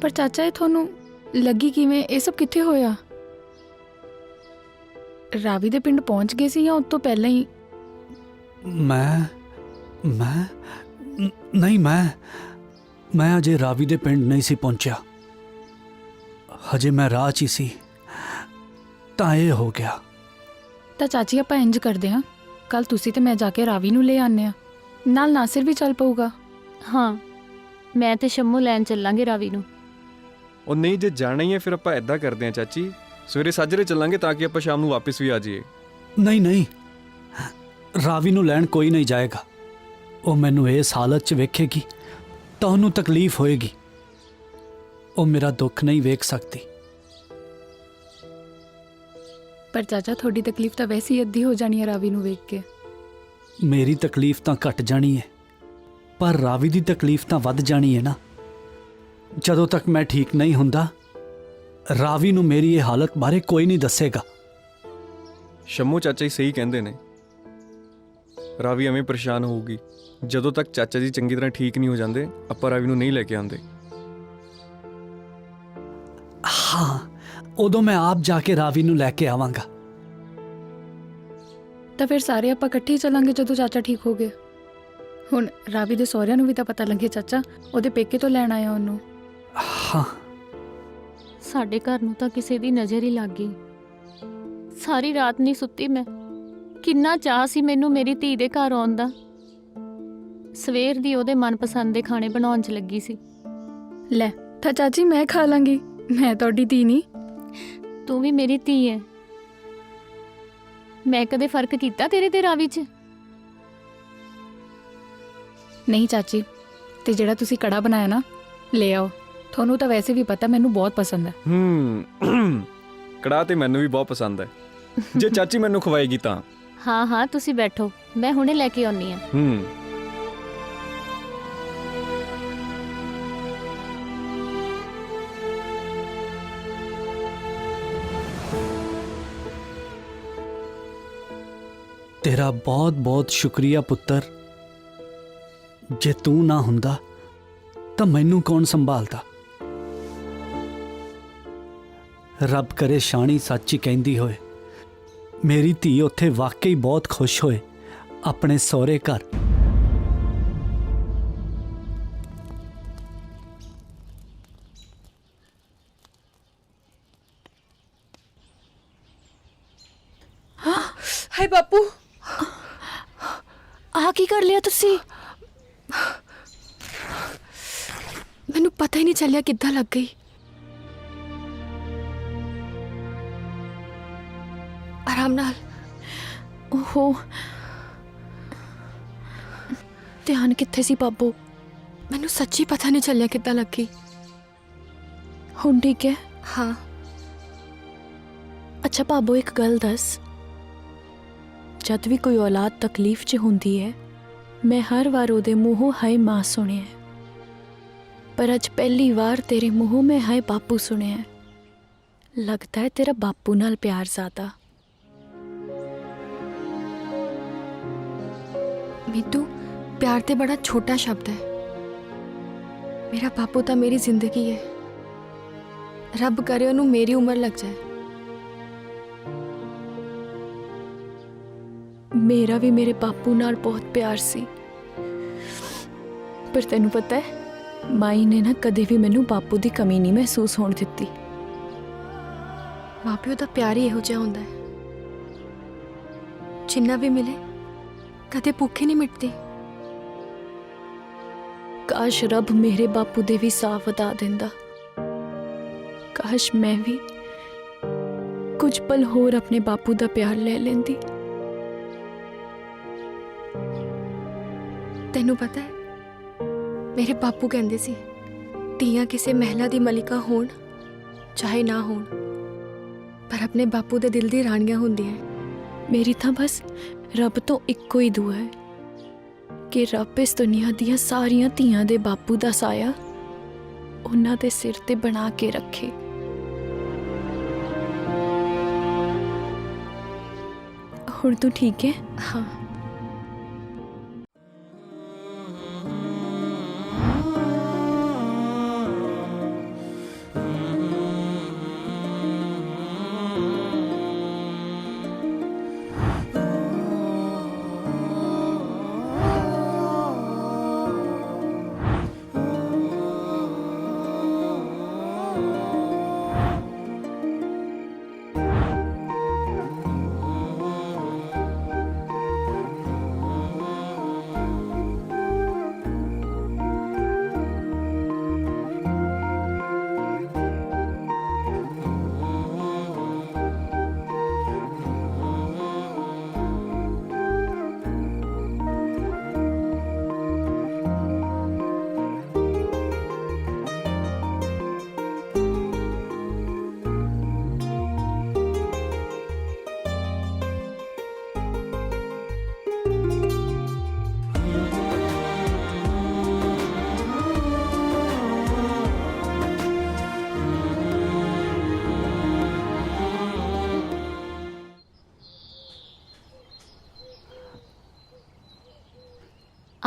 ਪਰ ਚਾਚਾ ਇਹ ਤੁਹਾਨੂੰ ਲੱਗੀ ਕਿਵੇਂ? ਇਹ ਸਭ ਕਿੱਥੇ ਹੋਇਆ? ਰਾਵੀ ਦੇ ਪਿੰਡ ਪਹੁੰਚ ਗਏ ਸੀ ਜਾਂ ਉਸ ਤੋਂ ਪਹਿਲਾਂ ਹੀ? ਮੈਂ ਮੈਂ ਨ- ਨਹੀਂ ਮੈਂ ਮੈਂ ਅਜੇ ਰਾਵੀ ਦੇ ਪਿੰਡ ਨਹੀਂ ਸੀ ਪਹੁੰਚਿਆ। ਹਜੇ ਮੈਂ ਰਾਹ 'ਚ ਹੀ ਸੀ। ਤਾਂ ਇਹ ਹੋ ਗਿਆ। ਤਾਂ ਚਾਚੀ ਆਪਾਂ ਇੰਜ ਕਰਦੇ ਹਾਂ। ਕੱਲ ਤੁਸੀਂ ਤੇ ਮੈਂ ਜਾ ਕੇ ਰਾਵੀ ਨੂੰ ਲੈ ਆਨੇ ਆ ਨਾਲ ਨਾਸਿਰ ਵੀ ਚੱਲ ਪਊਗਾ। ਹਾਂ ਮੈਂ ਤੇ ਸ਼ੰਮੂ ਲੈਣ ਚੱਲਾਂਗੇ ਰਾਵੀ ਨੂੰ। ਉਹ ਨਹੀਂ ਜੇ ਜਾਣਾ ਹੀ ਹੈ ਫਿਰ ਆਪਾਂ ਐਦਾਂ ਕਰਦੇ ਹਾਂ ਚਾਚੀ। ਸਵੇਰੇ ਸਾਜਰੇ ਚੱਲਾਂਗੇ ਤਾਂ ਕਿ ਆਪਾਂ ਸ਼ਾਮ ਨੂੰ ਵਾਪਸ ਵੀ ਆ ਜਾਈਏ। ਨਹੀਂ ਨਹੀਂ। ਰਾਵੀ ਨੂੰ ਲੈਣ ਕੋਈ ਨਹੀਂ ਜਾਏਗਾ। ਉਹ ਮੈਨੂੰ ਇਸ ਹਾਲਤ 'ਚ ਵੇਖੇਗੀ ਤਾਂ ਉਹਨੂੰ ਤਕਲੀਫ ਹੋਏਗੀ। ਉਹ ਮੇਰਾ ਦੁੱਖ ਨਹੀਂ ਵੇਖ ਸਕਦੀ। ਪਰ ਚਾਚਾ ਤੁਹਾਡੀ ਤਕਲੀਫ ਤਾਂ ਵੈਸੇ ਹੀ ਅੱਧੀ ਹੋ ਜਾਣੀ ਹੈ ਰਾਵੀ ਨੂੰ ਵੇਖ ਕੇ। ਮੇਰੀ ਤਕਲੀਫ ਤਾਂ ਘਟ ਜਾਣੀ ਹੈ। ਪਰ ਰਾਵੀ ਦੀ ਤਕਲੀਫ ਤਾਂ ਵੱਧ ਜਾਣੀ ਹੈ ਨਾ। ਜਦੋਂ ਤੱਕ ਮੈਂ ਠੀਕ ਨਹੀਂ ਹੁੰਦਾ ਰਾਵੀ ਨੂੰ ਮੇਰੀ ਇਹ ਹਾਲਤ ਬਾਰੇ ਕੋਈ ਨਹੀਂ ਦੱਸੇਗਾ। ਸ਼ੰਮੂ ਚਾਚਾ ਹੀ ਸਹੀ ਕਹਿੰਦੇ ਨੇ। ਰਾਵੀ ਐਵੇਂ ਪਰੇਸ਼ਾਨ ਹੋਊਗੀ ਜਦੋਂ ਤੱਕ ਚਾਚਾ ਜੀ ਚੰਗੀ ਤਰ੍ਹਾਂ ਠੀਕ ਨਹੀਂ ਹੋ ਜਾਂਦੇ ਆਪਾਂ ਰਾਵੀ ਨੂੰ ਨਹੀਂ ਲੈ ਕੇ ਆਉਂਦੇ। ਹਾਂ ਉਦੋਂ ਮੈਂ ਆਪ ਜਾ ਕੇ ਰਾਵੀ ਨੂੰ ਲੈ ਕੇ ਆਵਾਂਗਾ। ਤਾਂ ਫਿਰ ਸਾਰੇ ਆਪਾਂ ਇਕੱਠੇ ਹੀ ਚੱਲਾਂਗੇ ਜਦੋਂ ਚਾਚਾ ਠੀਕ ਹੋ ਗਏ ਹੁਣ ਰਾਵੀ ਦੇ ਸਹੁਰਿਆਂ ਨੂੰ ਵੀ ਤਾਂ ਪਤਾ ਲੱਗੇ ਚਾਚਾ ਉਹਦੇ ਪੇਕੇ ਤੋਂ ਲੈਣ ਆਇਆ ਉਹਨੂੰ। ਹਾਂ। ਸਾਡੇ ਘਰ ਨੂੰ ਤਾਂ ਕਿਸੇ ਦੀ ਨਜ਼ਰ ਹੀ ਲੱਗ ਗਈ। ਸਾਰੀ ਰਾਤ ਨਹੀਂ ਸੁੱਤੀ ਮੈਂ। ਕਿੰਨਾ ਚਾਹ ਸੀ ਮੈਨੂੰ ਮੇਰੀ ਧੀ ਦੇ ਘਰ ਆਉਣ ਦਾ। ਸਵੇਰ ਦੀ ਉਹਦੇ ਮਨਪਸੰਦ ਦੇ ਖਾਣੇ ਬਣਾਉਣ 'ਚ ਲੱਗੀ ਸੀ। ਲੈ ਤਾਂ ਚਾਚੀ ਮੈਂ ਖਾ ਲਾਂਗੀ। ਮੈਂ ਤੁਹਾਡੀ ਧੀ ਨਹੀਂ। ਤੂੰ ਵੀ ਮੇਰੀ ਧੀ ਹੈ ਮੈਂ ਕਦੇ ਫ਼ਰਕ ਕੀਤਾ ਤੇਰੇ ਤੇ ਰਾਵੀ 'ਚ? ਨਹੀਂ ਚਾਚੀ ਤੇ ਜਿਹੜਾ ਤੁਸੀਂ ਕੜਾ ਬਣਾਇਆ ਨਾ ਲੈ ਆਓ। ਤੁਹਾਨੂੰ ਤਾਂ ਵੈਸੇ ਵੀ ਪਤਾ ਮੈਨੂੰ ਬਹੁਤ ਪਸੰਦ ਹੈ। ਹੂੰ। ਕੜਾ ਤੇ ਮੈਨੂੰ ਵੀ ਬਹੁਤ ਪਸੰਦ ਹੈ। ਜੇ ਚਾਚੀ ਮੈਨੂੰ ਖਵਾਏਗੀ ਤਾਂ। ਹਾਂ ਹਾਂ ਤੁਸੀਂ ਬੈਠੋ। ਮੈਂ ਹੁਣੇ ਲੈ ਕੇ ਆਉਣੀ ਆ ਹੂੰ। ਤੇਰਾ ਬਹੁਤ ਬਹੁਤ ਸ਼ੁਕਰੀਆ ਪੁੱਤਰ। ਜੇ ਤੂੰ ਨਾ ਹੁੰਦਾ ਤਾਂ ਮੈਨੂੰ ਕੌਣ ਸੰਭਾਲਦਾ? ਰੱਬ ਕਰੇ ਸ਼ਾਣੀ ਸੱਚ ਕਹਿੰਦੀ ਹੋਏ। ਮੇਰੀ ਧੀ ਉੱਥੇ ਵਾਕਈ ਬਹੁਤ ਖੁਸ਼ ਹੋਏ ਆਪਣੇ ਸਹੁਰੇ ਘਰ। ਹਾਏ ਬਾਪੂ। ਆ ਕੀ ਕਰ ਲਿਆ ਤੁਸੀਂ? ਮੈਨੂੰ ਪਤਾ ਹੀ ਨਹੀਂ ਚੱਲਿਆ ਕਿੱਦਾਂ ਲੱਗ ਗਈ। ਆਰਾਮ ਨਾਲ। ਓਹੋ ਧਿਆਨ ਕਿੱਥੇ ਸੀ ਬਾਬੂ? ਮੈਨੂੰ ਸੱਚੀ ਪਤਾ ਨਹੀਂ ਚੱਲਿਆ ਕਿੱਦਾਂ ਲੱਗੀ। ਹੁਣ ਠੀਕ ਹੈ? ਹਾਂ। ਅੱਛਾ ਭਾਬੋ ਇੱਕ ਗੱਲ ਦੱਸ। ਜਦ ਵੀ ਕੋਈ ਔਲਾਦ ਤਕਲੀਫ 'ਚ ਹੁੰਦੀ ਹੈ ਮੈਂ ਹਰ ਵਾਰ ਉਹਦੇ ਮੂੰਹੋਂ ਹਾਏ ਮਾਂ ਸੁਣਿਆ। ਪਰ ਅੱਜ ਪਹਿਲੀ ਵਾਰ ਤੇਰੇ ਮੂੰਹੋਂ ਮੈਂ ਹਾਏ ਬਾਪੂ ਸੁਣਿਆ। ਲੱਗਦਾ ਹੈ ਤੇਰਾ ਬਾਪੂ ਨਾਲ ਪਿਆਰ ਜ਼ਿਆਦਾ। ਮੀਤੂ ਪਿਆਰ ਤੇ ਬੜਾ ਛੋਟਾ ਸ਼ਬਦ ਹੈ ਮੇਰਾ ਬਾਪੂ ਤਾਂ ਮੇਰੀ ਜ਼ਿੰਦਗੀ ਹੈ ਰੱਬ ਕਰੇ ਉਹਨੂੰ ਮੇਰੀ ਉਮਰ ਲੱਗ ਜਾਏ ਮੇਰਾ ਵੀ ਮੇਰੇ ਬਾਪੂ ਨਾਲ ਬਹੁਤ ਪਿਆਰ ਸੀ ਪਰ ਤੈਨੂੰ ਪਤਾ ਹੈ ਮਾਈ ਨੇ ਨਾ ਕਦੇ ਵੀ ਮੈਨੂੰ ਬਾਪੂ ਦੀ ਕਮੀ ਨਹੀਂ ਮਹਿਸੂਸ ਹੋਣ ਦਿੱਤੀ ਮਾਪਿਓ ਦਾ ਪਿਆਰ ਹੀ ਇਹੋ ਜਿਹਾ ਹੁੰਦਾ ਹੈ ਜਿੰਨਾ ਵੀ ਮਿਲੇ ਕਦੇ ਭੁੱਖੇ ਨਹੀਂ ਮਿਟਦੀ। ਕਾਸ਼ ਰੱਬ ਮੇਰੇ ਬਾਪੂ ਦੇ ਵੀ ਸਾਹ ਵਧਾ ਦਿੰਦਾ। ਕਾਸ਼ ਮੈਂ ਵੀ ਕੁਝ ਪਲ ਹੋਰ ਆਪਣੇ ਬਾਪੂ ਦਾ ਪਿਆਰ ਲੈ ਲੈਂਦੀ। ਤੈਨੂੰ ਪਤਾ ਹੈ, ਮੇਰੇ ਬਾਪੂ ਕਹਿੰਦੇ ਸੀ, ਧੀਆਂ ਕਿਸੇ ਮਹਿਲਾ ਦੀ ਮਲਿਕਾ ਹੋਣ, ਚਾਹੇ ਨਾ ਹੋਣ। ਪਰ ਆਪਣੇ ਬਾਪੂ ਦੇ ਦਿਲ ਦੀ ਰਾਣੀਆਂ ਹੁੰਦੀਆਂ ਮੇਰੀ ਤਾਂ ਬਸ ਰੱਬ ਤੋਂ ਇੱਕੋ ਹੀ ਦੁਆ ਹੈ। ਕਿ ਰੱਬ ਇਸ ਦੁਨੀਆ ਦੀਆਂ ਸਾਰੀਆਂ ਧੀਆਂ ਦੇ ਬਾਪੂ ਦਾ ਸਾਇਆ ਉਹਨਾਂ ਦੇ ਸਿਰ ਤੇ ਬਣਾ ਕੇ ਰੱਖੇ। ਹੁਣ ਤੂੰ ਠੀਕ ਹੈ? ਹਾਂ।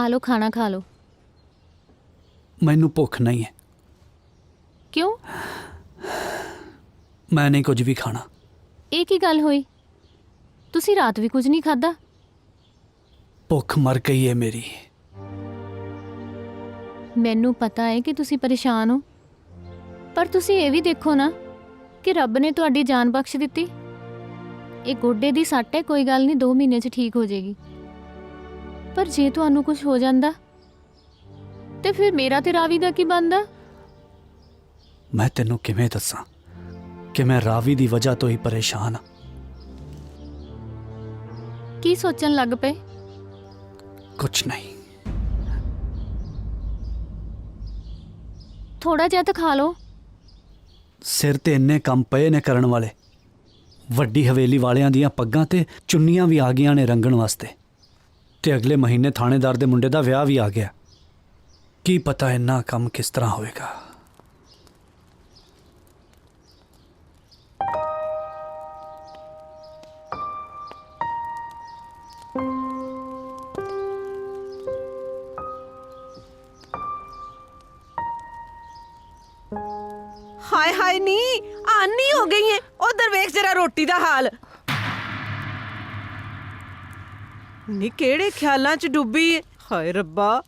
ਆ ਲੋ ਖਾਣਾ ਖਾ ਲੋ ਮੈਨੂੰ ਭੁੱਖ ਨਹੀਂ ਹੈ। ਕਿਉਂ? ਮੈਂ ਨਹੀਂ ਕੁਝ ਵੀ ਖਾਣਾ। ਇਹ ਕੀ ਗੱਲ ਹੋਈ? ਤੁਸੀਂ ਰਾਤ ਵੀ ਕੁਝ ਨਹੀਂ ਖਾਦਾ ਭੁੱਖ ਮਰ ਗਈ ਹੈ ਮੇਰੀ। ਮੈਨੂੰ ਪਤਾ ਹੈ ਕਿ ਤੁਸੀਂ ਪਰੇਸ਼ਾਨ ਹੋ। ਪਰ ਤੁਸੀਂ ਇਹ ਵੀ ਦੇਖੋ ਨਾ ਕਿ ਰੱਬ ਨੇ ਤੁਹਾਡੀ ਜਾਨ ਬਖਸ਼ ਦਿੱਤੀ। ਇਹ ਗੋਡੇ ਦੀ ਸੱਟ ਹੈ ਕੋਈ ਗੱਲ ਨਹੀਂ 2 ਮਹੀਨੇ 'ਚ ਠੀਕ ਹੋ ਜਾਏਗੀ। ਪਰ ਜੇ ਤੁਹਾਨੂੰ ਕੁਝ ਹੋ ਜਾਂਦਾ ਤੇ ਫਿਰ ਮੇਰਾ ਤੇ ਰਾਵੀ ਦਾ ਕੀ ਬਣਦਾ? ਮੈਂ ਤੈਨੂੰ ਕਿਵੇਂ ਦੱਸਾਂ ਕਿ ਮੈਂ ਰਾਵੀ ਦੀ ਵਜ੍ਹਾ ਤੋਂ ਹੀ ਪਰੇਸ਼ਾਨ ਹਾਂ। ਕੀ ਸੋਚਣ ਲੱਗ ਪਏ? ਕੁਝ ਨਹੀਂ। ਥੋੜਾ ਜਿਹਾ ਤਾਂ ਖਾ ਲਓ। ਸਿਰ ਤੇ ਇੰਨੇ ਕੰਮ ਪਏ ਨੇ ਕਰਨ ਵਾਲੇ। ਵੱਡੀ ਹਵੇਲੀ ਵਾਲਿਆਂ ਦੀਆਂ ਪੱਗਾਂ ਤੇ ਚੁੰਨੀਆਂ ਵੀ ਆ ਗਈਆਂ ਨੇ ਰੰਗਣ ਵਾਸਤੇ। ਤੇ ਅਗਲੇ ਮਹੀਨੇ ਥਾਣੇਦਾਰ ਦੇ ਮੁੰਡੇ ਦਾ ਵਿਆਹ ਵੀ ਆ ਗਿਆ। ਕੀ ਪਤਾ ਇੰਨਾ ਕੰਮ ਕਿਸ ਤਰ੍ਹਾਂ ਹੋਵੇਗਾ? ਹਾਏ ਹਾਏ ਨੀ ਆਨੀ ਹੋ ਗਈ ਹੈ ਉਧਰ ਵੇਖ ਜਰਾ ਰੋਟੀ ਦਾ ਹਾਲ। ਨੀ ਕਿਹੜੇ ਖਿਆਲਾਂ ਚ ਡੁੱਬੀ? ਹੈ ਹਾਏ ਰੱਬਾ।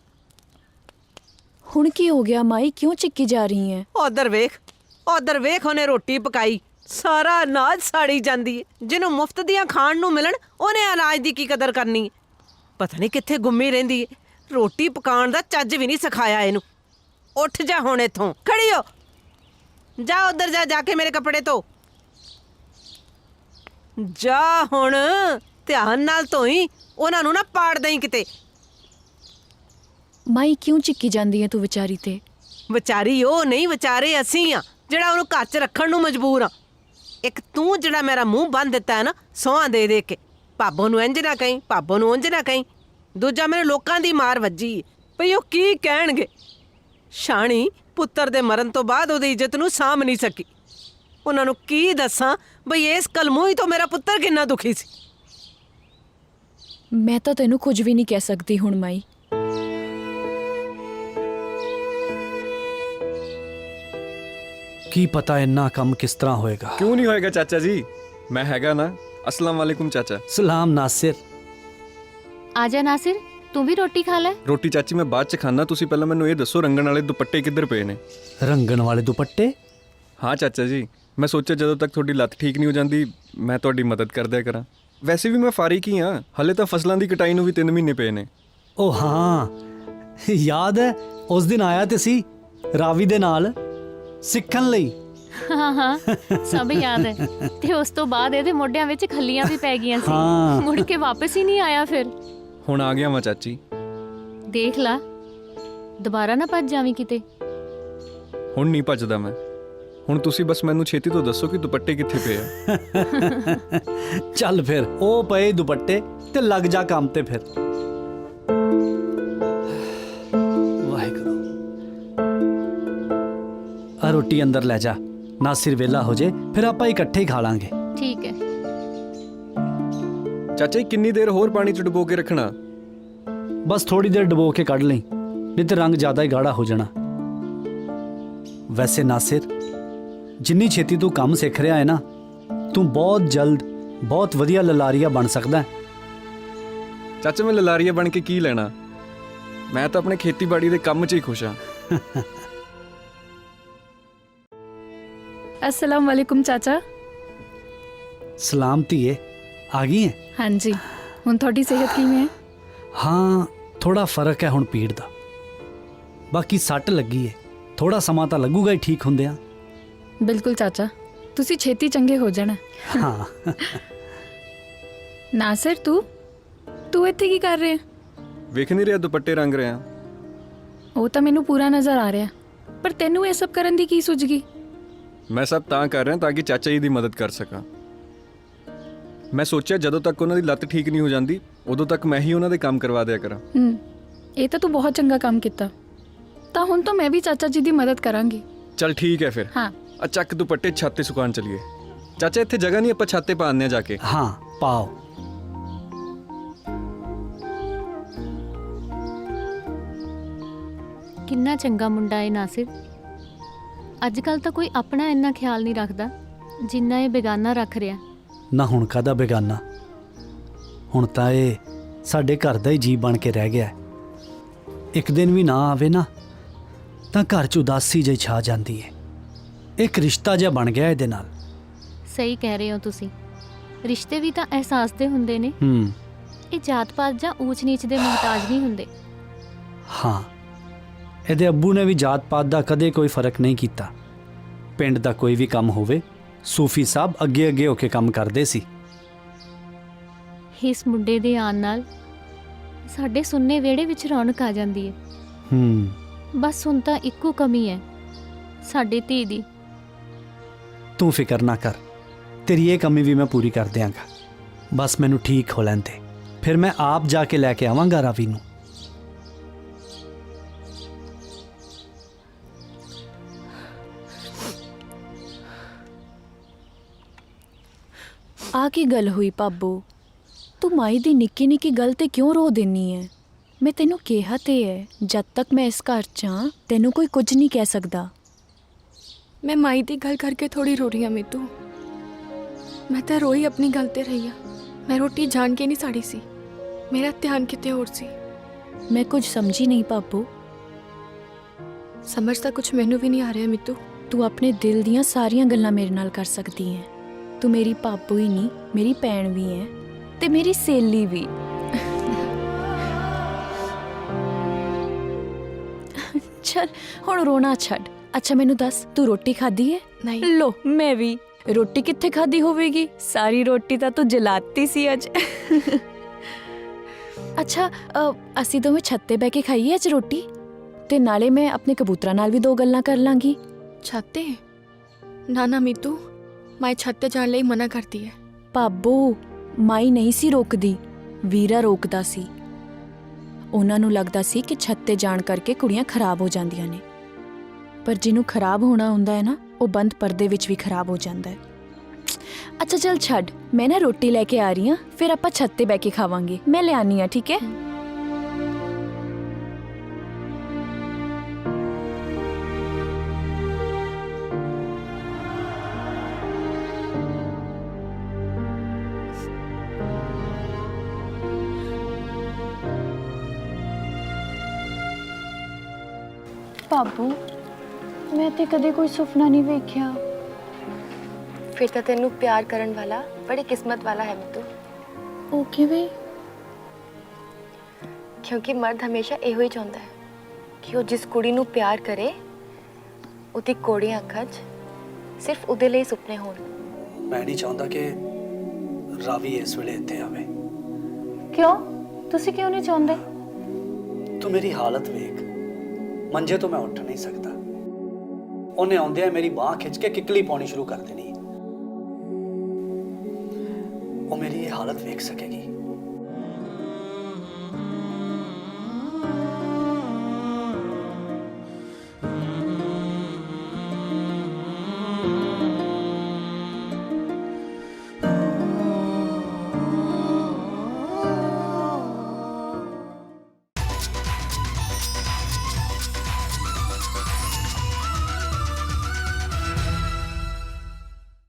ਹੁਣ ਕੀ ਹੋ ਗਿਆ ਮਾਈ? ਕਿਉਂ ਚਿੱਕੀ ਜਾ ਰਹੀ ਹੈ ਉਧਰ ਵੇਖ ਉਧਰ ਵੇਖ ਉਹਨੇ ਰੋਟੀ ਪਕਾਈ। ਸਾਰਾ ਅਨਾਜ ਸਾੜੀ ਜਾਂਦੀ ਹੈ ਜਿਹਨੂੰ ਮੁਫਤ ਦੀਆਂ ਖਾਣ ਨੂੰ ਮਿਲਣ ਉਹਨੇ ਅਨਾਜ ਦੀ ਕੀ ਕਦਰ ਕਰਨੀ ਹੈ ਪਤਾ ਨਹੀਂ ਕਿੱਥੇ ਗੁੰਮੀ ਰਹਿੰਦੀ ਹੈ ਰੋਟੀ ਪਕਾਉਣ ਦਾ ਚੱਜ ਵੀ ਨਹੀਂ ਸਿਖਾਇਆ ਇਹਨੂੰ। ਉੱਠ ਜਾ ਹੁਣ ਇੱਥੋਂ। ਖੜੀ ਹੋ। ਜਾ ਉਧਰ ਜਾ ਜਾ ਕੇ ਮੇਰੇ ਕੱਪੜੇ ਧੋ। ਜਾ ਹੁਣ। ਧਿਆਨ ਨਾਲ ਧੋਈ ਉਹਨਾਂ ਨੂੰ ਨਾ ਪਾੜ ਦੇਈ ਕਿਤੇ। ਮਾਈ ਕਿਉਂ ਚਿੱਕੀ ਜਾਂਦੀ ਹੈ ਤੂੰ ਵਿਚਾਰੀ ਤੇ? ਵਿਚਾਰੀ ਉਹ ਨਹੀਂ ਵਿਚਾਰੇ ਅਸੀਂ ਆ ਜਿਹੜਾ ਉਹਨੂੰ ਘਰ 'ਚ ਰੱਖਣ ਨੂੰ ਮਜਬੂਰ ਆ। ਇੱਕ ਤੂੰ ਜਿਹੜਾ ਮੇਰਾ ਮੂੰਹ ਬੰਦ ਦਿੱਤਾ ਹੈ ਨਾ ਸੋਹਾਂ ਦੇ ਦੇ ਕੇ। ਭਾਬੋ ਨੂੰ ਇੰਜ ਨਾ ਕਹੀਂ ਭਾਬੋ ਨੂੰ ਉਂਝ ਨਾ ਕਹੀਂ। ਦੂਜਾ ਮੇਰੇ ਲੋਕਾਂ ਦੀ ਮਾਰ ਵੱਜੀ ਭਈ ਉਹ ਕੀ ਕਹਿਣਗੇ? ਸ਼ਾਣੀ ਪੁੱਤਰ ਦੇ ਮਰਨ ਤੋਂ ਬਾਅਦ ਉਹਦੀ ਇੱਜ਼ਤ ਨੂੰ ਸਾਂਭ ਨਹੀਂ ਸਕੀ। ਉਹਨਾਂ ਨੂੰ ਕੀ ਦੱਸਾਂ ਬਈ ਇਸ ਕਲਮੂਹੀ ਤੋਂ ਮੇਰਾ ਪੁੱਤਰ ਕਿੰਨਾ ਦੁਖੀ ਸੀ। ਮੈਂ ਤਾਂ ਤੈਨੂੰ ਕੁਝ ਵੀ ਨਹੀਂ ਕਹਿ ਸਕਦੀ ਹੁਣ ਮਾਈ। ਕੀ ਪਤਾ ਇੰਨਾ ਕੰਮ ਕਿਸ ਤਰ੍ਹਾਂ ਹੋਏਗਾ? ਕਿਉਂ ਨਹੀਂ ਹੋਏਗਾ ਚਾਚਾ ਜੀ? ਮੈਂ ਹੈਗਾ ਨਾ ਅਸਲਾਮ ਵਾਲੇਕੁਮ ਚਾਚਾ। ਸਲਾਮ ਨਾਸਿਰ। ਆ ਜਾ ਨਾਸਿਰ ਤੂੰ ਵੀ ਰੋਟੀ ਖਾ ਲੈ। ਰੋਟੀ ਚਾਚੀ ਮੈਂ ਬਾਅਦ ਚ ਖਾਣਾ ਤੁਸੀਂ ਪਹਿਲਾਂ ਮੈਨੂੰ ਇਹ ਦੱਸੋ ਰੰਗਣ ਵਾਲੇ ਦੁਪੱਟੇ ਕਿੱਧਰ ਪਏ ਨੇ? ਰੰਗਣ ਵਾਲੇ ਦੁਪੱਟੇ? ਹਾਂ ਚਾਚਾ ਜੀ। ਮੈਂ ਸੋਚਿਆ ਜਦੋਂ ਤੱਕ ਤੁਹਾਡੀ ਲੱਤ ਠੀਕ ਨਹੀਂ ਹੋ ਜਾਂਦੀ ਮੈਂ ਤੁਹਾਡੀ ਮਦਦ ਕਰ ਦਿਆ ਕਰਾਂ। ਵੈਸੇ ਵੀ ਮੈਂ ਫਾਰਿਕ ਹੀ ਹਾਂ। ਹਲੇ ਤਾਂ ਫਸਲਾਂ ਦੀ ਕਟਾਈ ਨੂੰ ਵੀ 3 ਮਹੀਨੇ ਪਏ ਨੇ। ਉਹ ਹਾਂ। ਯਾਦ ਹੈ ਉਸ ਦਿਨ ਆਇਆ ਤੇ ਸੀ ਰਾਵੀ ਦੇ ਨਾਲ ਸਿੱਖਣ ਲਈ। ਹਾਂ ਹਾਂ। ਸਭ ਯਾਦ ਹੈ। ਤੇ ਉਸ ਤੋਂ ਬਾਅਦ ਇਹਦੇ ਮੋਢਿਆਂ ਵਿੱਚ ਖੱਲੀਆਂ ਵੀ ਪੈ ਗਈਆਂ ਹਾਂ। ਸੀ ਮੁੜ ਕੇ ਵਾਪਸ ਹੀ ਨਹੀਂ ਆਇਆ ਫਿਰ। ਹੁਣ ਆ ਗਿਆ ਮੈਂ ਚਾਚੀ। ਦੇਖ ਲਾ। ਦੁਬਾਰਾ ਨਾ ਭੱਜ ਜਾਵੀਂ ਕਿਤੇ। ਹੁਣ ਨਹੀਂ ਭੱਜਦਾ ਮੈਂ। ਹੁਣ ਤੁਸੀਂ ਬਸ ਮੈਨੂੰ ਛੇਤੀ ਤੋਂ ਦੱਸੋ ਕਿ ਦੁਪੱਟੇ ਕਿੱਥੇ ਪਏ ਆ। ਚੱਲ ਫਿਰ ਉਹ ਪਏ ਦੁਪੱਟੇ ਤੇ ਲੱਗ ਜਾ ਕੰਮ ਤੇ ਫਿਰ। ਵਾਹਿਗੁਰੂ। ਆ ਰੋਟੀ ਅੰਦਰ ਲੈ ਜਾ ਨਾਸਿਰ ਵੇਲਾ ਹੋ ਜੇ ਫਿਰ ਆਪਾਂ ਇਕੱਠੇ ਹੀ ਖਾ ਲਾਂਗੇ। ਠੀਕ ਹੈ। ਚਾਚਾ ਜੀ ਕਿੰਨੀ ਦੇਰ ਹੋਰ ਪਾਣੀ ਚ ਡੁਬੋ ਕੇ ਰੱਖਣਾ? ਬਸ ਥੋੜੀ ਦੇਰ ਡੁਬੋ ਕੇ ਕੱਢ ਲਈ ਨਹੀਂ ਤੇ ਰੰਗ ਜ਼ਿਆਦਾ ਹੀ ਗਾੜਾ ਹੋ ਜਾਣਾ। ਵੈਸੇ ਨਾਸਿਰ ਜਿੰਨੀ ਛੇਤੀ ਤੂੰ ਕੰਮ ਸਿੱਖ ਰਿਹਾ ਹੈ ਨਾ ਤੂੰ ਬਹੁਤ ਜਲਦ ਬਹੁਤ ਵਧੀਆ ਲਲਾਰੀਆ ਬਣ ਸਕਦਾ ਹੈ। ਚਾਚਾ ਮੈਂ ਲਲਾਰੀਆ ਬਣ ਕੇ ਕੀ ਲੈਣਾ? ਮੈਂ ਤਾਂ ਆਪਣੇ ਖੇਤੀਬਾੜੀ ਦੇ ਕੰਮ 'ਚ ਹੀ ਖੁਸ਼ ਹਾਂ। ਅਸਲਾਮ ਵਾਲੇਕੁਮ ਚਾਚਾ। ਸਲਾਮ ਧੀਏ ਆ ਗਈ ਹੈ ਹਾਂਜੀ ਹੁਣ ਤੁਹਾਡੀ ਸਿਹਤ ਕਿਵੇਂ ਹੈ? ਹਾਂ ਥੋੜਾ ਫ਼ਰਕ ਹੈ ਹੁਣ ਪੀੜ ਦਾ। ਬਾਕੀ ਸੱਟ ਲੱਗੀ ਹੈ ਥੋੜਾ ਸਮਾਂ ਤਾਂ ਲੱਗੂਗਾ ਹੀ ਠੀਕ ਹੁੰਦਿਆਂ। ਬਿਲਕੁਲ ਚਾਚਾ। ਤੁਸੀਂ ਛੇਤੀ ਚੰਗੇ ਹੋ ਜਾਣਾ। ਹਾਂ। ਨਾਸਿਰ ਤੂੰ? ਤੂੰ ਇੱਥੇ ਕੀ ਕਰ ਰਿਹਾ? ਵੇਖ ਨਹੀਂ ਰਿਹਾ ਦੁਪੱਟੇ ਰੰਗ ਰਿਹਾ। ਉਹ ਤਾਂ ਮੈਨੂੰ ਪੂਰਾ ਨਜ਼ਰ ਆ ਰਿਹਾ। ਪਰ ਤੈਨੂੰ ਇਹ ਸਭ ਕਰਨ ਦੀ ਕੀ ਸੁੱਝ ਗਈ? ਮੈਂ ਸਭ ਤਾਂ ਕਰ ਰਿਹਾ ਤਾਂ ਕਿ ਚਾਚਾ ਜੀ ਦੀ ਮਦਦ ਕਰ ਸਕਾਂ। ਮੈਂ ਸੋਚਿਆ ਜਦੋਂ ਤੱਕ ਉਹਨਾਂ ਦੀ ਲੱਤ ਠੀਕ ਨਹੀਂ ਹੋ ਜਾਂਦੀ ਉਦੋਂ ਤੱਕ ਮੈਂ ਹੀ ਉਹਨਾਂ ਦੇ ਕੰਮ ਕਰਵਾ ਦਿਆ ਕਰਾਂ। ਹੂੰ ਇਹ ਤਾਂ ਤੂੰ ਬਹੁਤ ਚੰਗਾ ਕੰਮ ਕੀਤਾ। ਤਾਂ ਹੁਣ ਤਾਂ ਮੈਂ ਵੀ ਚਾਚਾ ਜੀ ਦੀ ਮਦਦ ਕਰਾਂਗੀ। ਚੱਲ ਠੀਕ ਹੈ ਫਿਰ। ਹਾਂ। ਆ ਚੱਕ ਦੁਪੱਟੇ ਛੱਤ ਤੇ ਸੁਕਾਉਣ ਚਲੀਏ। ਚਾਚਾ ਇੱਥੇ ਜਗ੍ਹਾ ਨਹੀਂ ਆਪਾਂ ਛੱਤ ਤੇ ਪਾ ਆਉਂਦੇ ਹਾਂ ਜਾ ਕੇ। ਹਾਂ ਪਾਓ। ਕਿੰਨਾ ਚੰਗਾ ਮੁੰਡਾ ਏ ਨਾਸਿਰ। ਅੱਜ ਕੱਲ ਤਾਂ ਕੋਈ ਆਪਣਾ ਇੰਨਾ ਖਿਆਲ ਨਹੀਂ ਰੱਖਦਾ ਜਿੰਨਾ ਇਹ ਬੇਗਾਨਾ ਰੱਖ ਰਿਹਾ। ਨਾ ਹੁਣ ਕਾਹਦਾ ਬੇਗਾਨਾ? ਹੁਣ ਤਾਂ ਇਹ ਸਾਡੇ ਘਰ ਦਾ ਹੀ ਜੀ ਬਣ ਕੇ ਰਹਿ ਗਿਆ। ਹੈ। ਇੱਕ ਦਿਨ ਵੀ ਨਾ ਆਵੇ ਨਾ ਤਾਂ ਘਰ 'ਚ ਉਦਾਸੀ ਜਿਹੀ ਛਾ ਜਾਂਦੀ ਹੈ ਇੱਕ ਰਿਸ਼ਤਾ ਜਿਹਾ ਬਣ ਗਿਆ ਇਹਦੇ ਨਾਲ। ਸਹੀ ਕਹਿ ਰਹੇ ਹੋ ਤੁਸੀਂ। ਰਿਸ਼ਤੇ ਵੀ ਤਾਂ ਅਹਿਸਾਸ ਦੇ ਹੁੰਦੇ ਨੇ। ਹੂੰ। ਇਹ ਜਾਤ ਪਾਤ ਜਾਂ ਊਚ ਨੀਚ ਦੇ ਮੁਹਤਾਜ ਨਹੀਂ ਹੁੰਦੇ। ਹਾਂ। ਇਹਦੇ ਅੱਬੂ ਨੇ ਵੀ ਜਾਤ ਪਾਤ ਦਾ ਕਦੇ ਕੋਈ ਫ਼ਰਕ ਨਹੀਂ ਕੀਤਾ। ਪਿੰਡ ਦਾ ਕੋਈ ਵੀ ਕੰਮ ਹੋਵੇ ਸੂਫੀ ਸਾਹਿਬ ਅੱਗੇ ਅੱਗੇ ਹੋ ਕੇ ਕੰਮ ਕਰਦੇ ਸੀ। ਇਸ ਮੁੰਡੇ ਦੇ ਆਉਣ ਨਾਲ ਸਾਡੇ ਸੁੰਨੇ ਵਿਹੜੇ ਵਿੱਚ ਰੌਣਕ ਆ ਜਾਂਦੀ ਹੈ। ਹੂੰ। ਬਸ ਹੁਣ ਤਾਂ ਇੱਕੋ ਕਮੀ ਹੈ। ਸਾਡੀ ਧੀ ਦੀ ਤੂੰ ਫਿਕਰ ਨਾ ਕਰ। ਤੇਰੀ ਇਹ ਕਮੀ ਵੀ ਮੈਂ ਪੂਰੀ ਕਰ ਦਿਆਂਗਾ। ਬਸ ਮੈਨੂੰ ਠੀਕ ਹੋ ਲੈਣ ਦੇ। ਫਿਰ ਮੈਂ ਆਪ ਜਾ ਕੇ ਲੈ ਕੇ ਆਵਾਂਗਾ ਰਾਵੀ ਨੂੰ। ਆ ਕੀ ਗੱਲ ਹੋਈ ਪਾਬੋ ਤੂੰ ਮਾਈ ਦੀ ਨਿੱਕੀ ਨਿੱਕੀ ਗੱਲ ਤੇ ਕਿਉਂ ਰੋ ਦਿੰਨੀ ਐ? ਮੈਂ ਤੈਨੂੰ ਕਿਹਾ ਤੇ ਹੈ ਜਦ ਤੱਕ ਮੈਂ ਇਸ ਘਰ ਚ ਆਂ, ਤੈਨੂੰ ਕੋਈ ਕੁਝ ਨਹੀਂ ਕਹਿ ਸਕਦਾ। ਮੈਂ ਮਾਈ ਦੀ ਗੱਲ ਕਰਕੇ ਥੋੜੀ ਰੋ ਰਹੀ ਹਾਂ ਮੀਤੂ। ਮੈਂ ਤਾਂ ਰੋਈ ਆਪਣੀ ਗੱਲ ਤੇ ਰਹੀ ਹਾਂ। ਮੈਂ ਰੋਟੀ ਜਾਣ ਕੇ ਨਹੀਂ ਸਾੜੀ ਸੀ। ਮੇਰਾ ਧਿਆਨ ਕਿਤੇ ਹੋਰ ਸੀ। ਮੈਂ ਕੁਝ ਸਮਝੀ ਨਹੀਂ ਪਾਬੋ ਸਮਝ ਤਾਂ ਕੁਝ ਮੈਨੂੰ ਵੀ ਨਹੀਂ ਆ ਰਿਹਾ ਮੀਤੂ। ਤੂੰ ਆਪਣੇ ਦਿਲ ਦੀਆਂ ਸਾਰੀਆਂ ਗੱਲਾਂ ਮੇਰੇ ਨਾਲ ਕਰ ਸਕਦੀ ਹੈ। ਤੂੰ ਮੇਰੀ ਪਾਪੋ ਹੀ ਨਹੀਂ ਮੇਰੀ ਭੈਣ ਵੀ ਹੈ ਤੇ ਮੇਰੀ ਸੇਲੀ ਵੀ। ਚਲ ਹੁਣ ਰੋਣਾ ਛੱਡ। ਅੱਛਾ ਮੈਨੂੰ ਦੱਸ ਤੂੰ ਰੋਟੀ ਖਾਧੀ ਹੈ ਨਹੀਂ। ਲੋ ਮੈਂ ਵੀ। ਰੋਟੀ ਕਿੱਥੇ ਖਾਧੀ ਹੋਵੇਗੀ? ਸਾਰੀ ਰੋਟੀ ਤਾਂ ਤੂੰ ਜਲਾਤੀ ਸੀ ਅੱਜ। ਅੱਛਾ ਅ, ਅਸੀਂ ਦੋਵੇਂ ਛੱਤ ਤੇ ਬਹਿ ਕੇ ਖਾਈਏ ਅੱਜ ਰੋਟੀ? ਤੇ ਨਾਲੇ ਮੈਂ ਆਪਣੇ ਕਬੂਤਰਾਂ ਨਾਲ ਵੀ ਦੋ ਗੱਲਾਂ ਕਰ ਲਾਂਗੀ। ਛਾਤੇ? ਨਾ ਨਾ ਮੀਤੂ। ਮਾਈ ਛੱਤ ਤੇ ਜਾਣ ਲਈ ਮਨਾ ਕਰਦੀ ਹੈ ਪਾਬੋ ਮਾਈ ਨਹੀਂ ਸੀ ਰੋਕਦੀ। ਵੀਰਾ ਰੋਕਦਾ ਸੀ। ਉਹਨਾਂ ਨੂੰ ਲੱਗਦਾ ਸੀ ਕਿ ਛੱਤ ਤੇ ਜਾਣ ਕਰਕੇ ਕੁੜੀਆਂ ਖਰਾਬ ਹੋ ਜਾਂਦੀਆਂ ਨੇ। ਪਰ ਜਿਹਨੂੰ ਖਰਾਬ ਹੋਣਾ ਹੁੰਦਾ ਹੈ ਨਾ, ਉਹ ਬੰਦ ਪਰਦੇ ਵਿੱਚ ਵੀ ਖਰਾਬ ਹੋ ਜਾਂਦਾ ਹੈ। ਅੱਛਾ, ਚਲ ਛੱਡ। ਮੈਂ ਨਾ ਰੋਟੀ ਲੈ ਕੇ ਆ ਰਹੀ ਹਾਂ, ਫਿਰ ਆਪਾਂ ਛੱਤ ਤੇ ਬਹਿ ਕੇ ਖਾਵਾਂਗੇ। ਮੈਂ ਲਿਆਨੀ ਆ ਠੀਕ ਹੈ? ਪਾਬੂ ਮੈਂ ਤੇ ਕਦੇ ਕੋਈ ਸੁਪਨਾ ਨਹੀਂ ਵੇਖਿਆ। ਫਿਰ ਤਾਂ ਤੈਨੂੰ ਪਿਆਰ ਕਰਨ ਵਾਲਾ ਬੜੀ ਕਿਸਮਤ ਵਾਲਾ ਹੈ ਮੀਤੂ। ਉਹ ਕਿਵੇਂ? ਕਿਉਂਕਿ ਮਰਦ ਹਮੇਸ਼ਾ ਇਹੋ ਹੀ ਚਾਹੁੰਦਾ ਹੈ ਕਿ ਉਹ ਜਿਸ ਕੁੜੀ ਨੂੰ ਪਿਆਰ ਕਰੇ ਉਹਦੀ ਕੋੜੀਆਂ ਅੱਖਾਂ 'ਚ ਸਿਰਫ ਉਹਦੇ ਲਈ ਸੁਪਨੇ ਹੋਣ। ਮੈਂ ਨਹੀਂ ਚਾਹੁੰਦਾ ਕਿ ਰਾਵੀ ਇਸ ਵੇਲੇ ਇੱਥੇ ਆਵੇ। ਕਿਉਂ? ਤੁਸੀਂ ਕਿਉਂ ਨਹੀਂ ਚਾਹੁੰਦੇ? ਤੂੰ ਮੇਰੀ ਹਾਲਤ ਵੇਖ। ਮੰਜੇ ਤੋਂ ਮੈਂ ਉੱਠ ਨਹੀਂ ਸਕਦਾ। ਉਹਨੇ ਆਉਂਦਿਆਂ ਮੇਰੀ ਬਾਹ ਖਿੱਚ ਕੇ ਕਿੱਕਲੀ ਪਾਉਣੀ ਸ਼ੁਰੂ ਕਰ ਦੇਣੀ। ਉਹ ਮੇਰੀ ਇਹ ਹਾਲਤ ਵੇਖ ਸਕੇਗੀ।